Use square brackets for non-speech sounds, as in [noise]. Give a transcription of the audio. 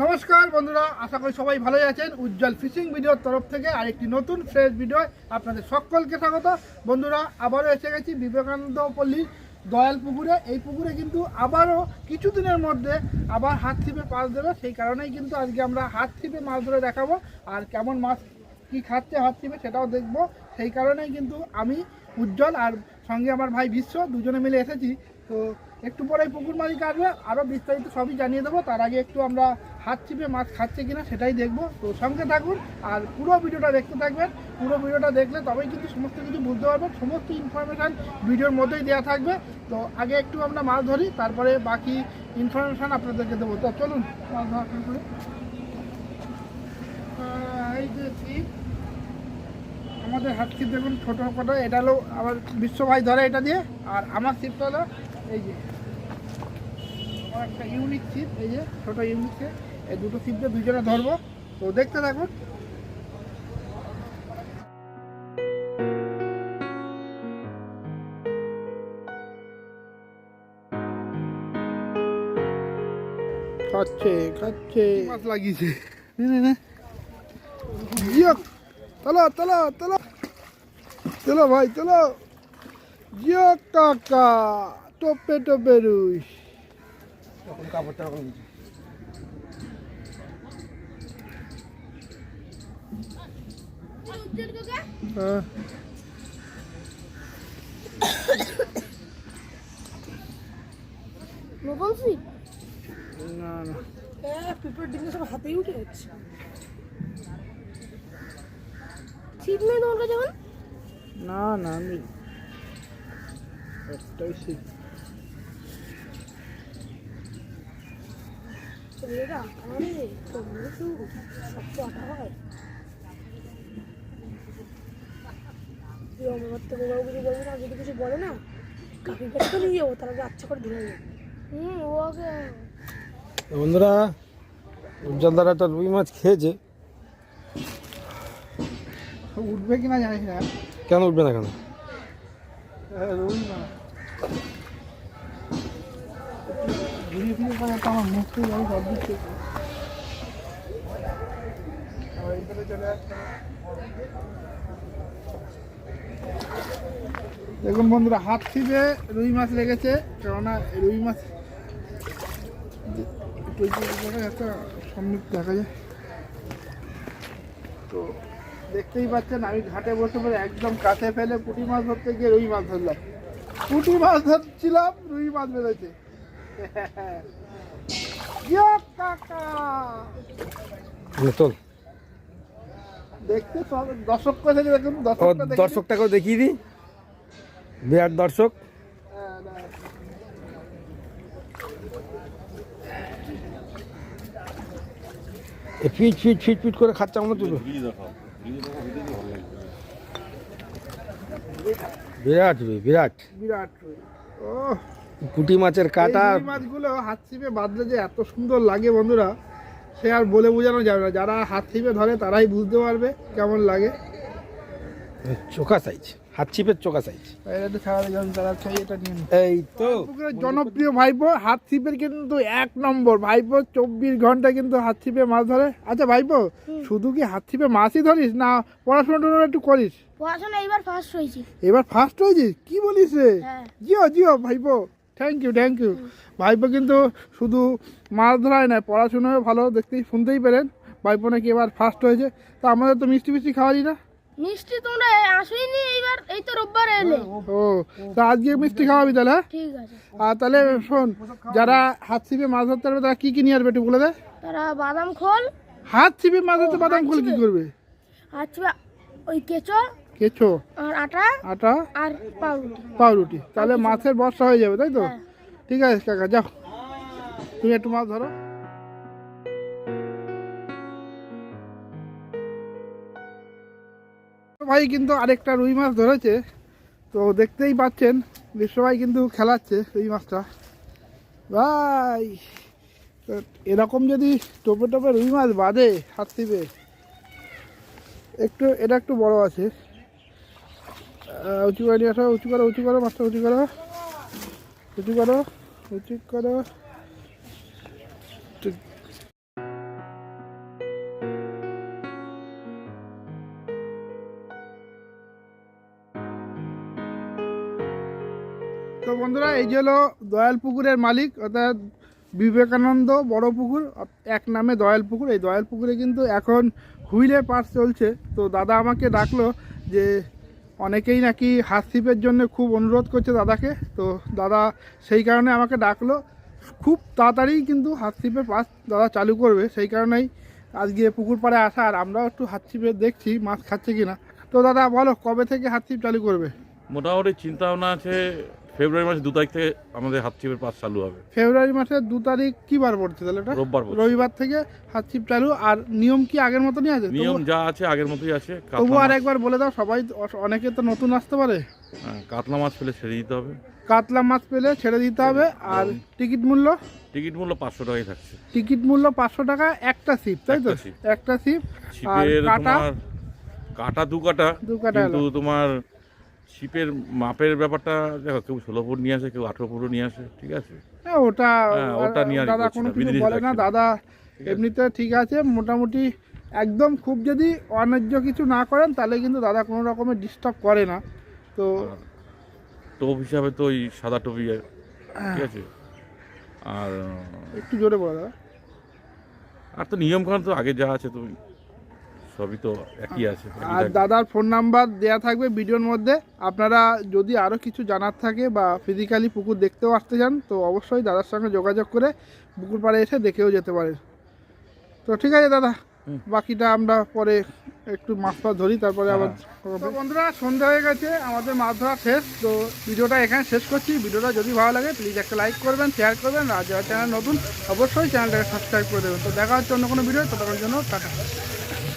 নমস্কার বন্ধুরা, আশা করি সবাই ভালোই আছেন। উজ্জ্বল ফিশিং ভিডিওর তরফ থেকে আরেকটি নতুন ফ্রেশ ভিডিও আপনাদের সকলকে স্বাগত। বন্ধুরা, আবারও এসে গেছি বিবেকানন্দ পল্লী দয়াল পুকুরে। এই পুকুরে কিন্তু আবারও কিছুদিনের মধ্যে আবার হাত ছিপে মাছ দেবে সেই কারণেই কিন্তু আজকে আমরা হাত ছিপে মাছ ধরে দেখাবো আর কেমন মাছ কি খাচ্ছে, হাত ছিপে সেটাও দেখব। সেই কারণেই কিন্তু আমি উজ্জ্বল আর সঙ্গে আমার ভাই বিশ্ব দুজনে মিলে এসেছি। তো একটু পরে পুকুর মাঝি কাটবে আরও বিস্তারিত সবই জানিয়ে দেবো। তার আগে একটু আমরা হাত চিপে মাছ খাচ্ছে কিনা সেটাই দেখব। তো সঙ্গে থাকুন আর পুরো ভিডিওটা দেখতে থাকবেন। পুরো ভিডিওটা দেখলে তবেই কিন্তু সমস্ত কিছু বুঝতে পারবেন। সমস্ত ইনফরমেশান ভিডিওর মধ্যেই দেওয়া থাকবে। তো আগে একটু আমরা মাছ ধরি, তারপরে বাকি ইনফরমেশান আপনাদেরকে দেবো। তো চলুন, মাছ ধরা শুরু করি। এই যে আমাদের হাত ছিপ দেখুন, ছোটো কটা এটা হলো আমার বিশ্ব ভাই ধরে এটা দিয়ে। আর আমার ছিপটা হলো এই যে, আমার একটা ইউনিক ছিপ এই যে ছোটো ইউনিক ছিপ এই দুটো ছিপ দিয়ে দুজনে ধরবো। তো দেখতে থাকুন। খাচ্ছে খাচ্ছে। মাছ লাগিয়েছে? নে নে নে। চলো চলো চলো চলো ভাই চলো জিও কাকা টোপে টোপে রুই। কাপড়টা হ্যাঁ সিট না না পেপার ডিঙ্গে সব হাতেই উঠে যাচ্ছে সিট নেই তোমার কাছে না না আমি একটাই শিখ ছেলেরা আরে তোমরা তো সব তো হয় তুই আমার থেকে বাবু কিছু বলবি না? যদি কিছু বলে না কাকি কাছে নিয়ে যাব তার আগে আচ্ছা করে ধরে যাব। হুম ওকে বন্ধুরা উজ্জ্বল দ্বারা একটা রুই মাছ খেয়েছে। উঠবে কিনা জানিস না। কেন উঠবে না কেন? হ্যাঁ, রুই মাছ। ঘুরিয়ে ফিরে করে তো আমার মুখ থেকে দিচ্ছে। চলে আসছে দেখুন বন্ধুরা, হাত ছিপে রুই মাছ লেগেছে, কেননা রুই মাছ একটু সম্মুখ দেখা যায়। তো দেখতেই পাচ্ছেন, আমি ঘাটে বসে পড়ে একদম কাছে ফেলে পুঁটি মাছ ধরতে গিয়ে রুই মাছ ধরলাম। পুঁটি মাছ ধরছিলাম, রুই মাছ বেরোচ্ছে [laughs] কাকা! দেখতে দর্শক কথা দেখুন দর্শকটাকেও দেখিয়ে দিই। বিরাট দর্শক। ফিট ফিট ফিট ফিট করে খাচ্ছে আমরা তুলো বিরাট রুই বিরাট। বিরাট রুই ও পুঁটি মাছের কাটা। মাছগুলো হাত ছিপে বাঁধলে যে এত সুন্দর লাগে বন্ধুরা। সে আর বলে বোঝানো যাবে না। যারা হাত ছিপে ধরে তারাই বুঝতে পারবে কেমন লাগে। চোখা সাইজ হাত চিপের চোখা সাইজ। এই তো। জনপ্রিয় ভাইপো হাত ছিপের কিন্তু এক নম্বর। ভাইপো চব্বিশ ঘণ্টা কিন্তু হাত ছিপে মাছ ধরে। আচ্ছা ভাইপো শুধু কি হাত ছিপে মাছই ধরিস না পড়াশোনা একটু করিস? পড়াশোনা এবার ফার্স্ট হয়েছি। এবার ফার্স্ট হয়েছিস? কি বলিস রে? হ্যাঁ। জিও জিও ভাইপো। থ্যাংক ইউ থ্যাংক ইউ ভাইপো কিন্তু শুধু মাছ ধরাই না পড়াশোনাও ভালো দেখতেই শুনতেই পেলেন। ভাইপো নাকি এবার ফার্স্ট হয়েছে। তা আমাদের তো মিষ্টি মিষ্টি খাওয়ালি না? মিষ্টি তোমরা আসেনি এইবার এই তো রোববার এলে। ও তা আজকে মিষ্টি খাওয়াবি তাহলে হ্যাঁ? ঠিক আছে। আর তাহলে শোন যারা হাত ছিপে মাছ ধরতে পারবে তারা কি কি নিয়ে আসবে একটু বলে দে। তারা বাদাম খোল। হাত ছিপে মাছ ধরতে বাদাম হাত খুলে কি করবে? আর হচ্ছে ওই কেঁচো কেঁচো? আর আটা? আটা? আর পাউরুটি। পাউরুটি। তাহলে মাছের বর্ষা হয়ে যাবে তাই তো? হ্যাঁ। ঠিক আছে কাকা যাও। তুমি একটু মাছ ধরো। ভাই কিন্তু আরেকটা রুই মাছ ধরেছে তো দেখতেই পাচ্ছেন বিশ্বভাই কিন্তু খেলাচ্ছে রুই মাছটা। ভাই এরকম যদি টোপে টোপে রুই মাছ বাঁধে হাত একটু এটা একটু বড় আছে। উঁচু করে নিয়ে আসো, উঁচু করো উঁচু করো, মাস্টার, উঁচু করো। উঁচু করো উঁচু করো। তো বন্ধুরা, এই যে হলো দয়াল পুকুরের মালিক, অর্থাৎ বিবেকানন্দ বড় পুকুর, এক নামে দয়াল পুকুর। এই দয়াল পুকুরে কিন্তু এখন হুইলে পাশ চলছে। তো দাদা আমাকে ডাকলো যে অনেকেই নাকি হাত সিপের জন্য খুব অনুরোধ করছে দাদাকে। তো দাদা সেই কারণে আমাকে ডাকলো। খুব তাড়াতাড়ি কিন্তু হাত সিপের পাস দাদা চালু করবে। সেই কারণেই আজকে পুকুর পাড়ে আসা আর আমরাও একটু হাত সিপে দেখছি মাছ খাচ্ছে কিনা। তো দাদা বলো, কবে থেকে হাত সিপ চালু করবে? মোটামুটি চিন্তা ভাবনা আছে ফেব্রুয়ারি মাসের দু তারিখ থেকে আমাদের হাত ছিপের পাস চালু হবে। ফেব্রুয়ারি মাসের দু তারিখ কি বার পড়ছে তাহলে এটা রোববার। রবিবার থেকে হাত ছিপ চালু। আর নিয়ম কি আগের মতনই আছে? নিয়ম যা আছে আগের মতোই আছে। তবু আর একবার বলে দাও সবাই অনেকে তো নতুন আসতে পারে। হ্যাঁ, কাতলা মাছ পেলে ছেড়ে দিতে হবে। কাতলা মাছ পেলে ছেড়ে দিতে হবে। আর টিকিট মূল্য? টিকিট মূল্য পাঁচশো টাকাই থাকছে। টিকিট মূল্য পাঁচশো টাকা একটা সিপ তাই তো? একটা। সিপ আর কাটা? কাটা দু কাটা দু কাটা কিন্তু তোমার ছিপের মাপের ব্যাপারটা দেখো কেউ ষোলো ফুট নিয়ে আসে কেউ আঠেরো ফুটও নিয়ে আসে ঠিক আছে? হ্যাঁ, ওটা হ্যাঁ, ওটা নিয়ে দাদা কোনো কিছু বলে না দাদা এমনিতে ঠিক আছে মোটামুটি একদম খুব যদি অন্যায্য কিছু না করেন তাহলে কিন্তু দাদা কোনো রকমের ডিস্টার্ব করে না। তো টোপ হিসাবে তো ওই সাদা টোপি ঠিক আছে? আর একটু জোরে বলে দাদা। আর তো নিয়ম কানুন তো আগে যা আছে তুমি সবই তো একই আছে আর দাদার ফোন নাম্বার দেয়া থাকবে ভিডিওর মধ্যে। আপনারা যদি আরও কিছু জানার থাকে বা ফিজিক্যালি পুকুর দেখতেও আসতে চান তো অবশ্যই দাদার সঙ্গে যোগাযোগ করে পুকুর পাড়ে এসে দেখেও যেতে পারেন। তো ঠিক আছে দাদা বাকিটা আমরা পরে একটু মাছ ফাছ ধরি তারপরে আবার হ্যাঁ। বন্ধুরা সন্ধ্যা হয়ে গেছে আমাদের মাছ ধরা শেষ। তো ভিডিওটা এখানে শেষ করছি। ভিডিওটা যদি ভালো লাগে প্লিজ একটা লাইক করবেন শেয়ার করবেন আর যারা চ্যানেল নতুন অবশ্যই চ্যানেলটাকে সাবস্ক্রাইব করে দেবেন। তো দেখা হচ্ছে অন্য কোনো ভিডিও ততক্ষণ জন্য টাটা।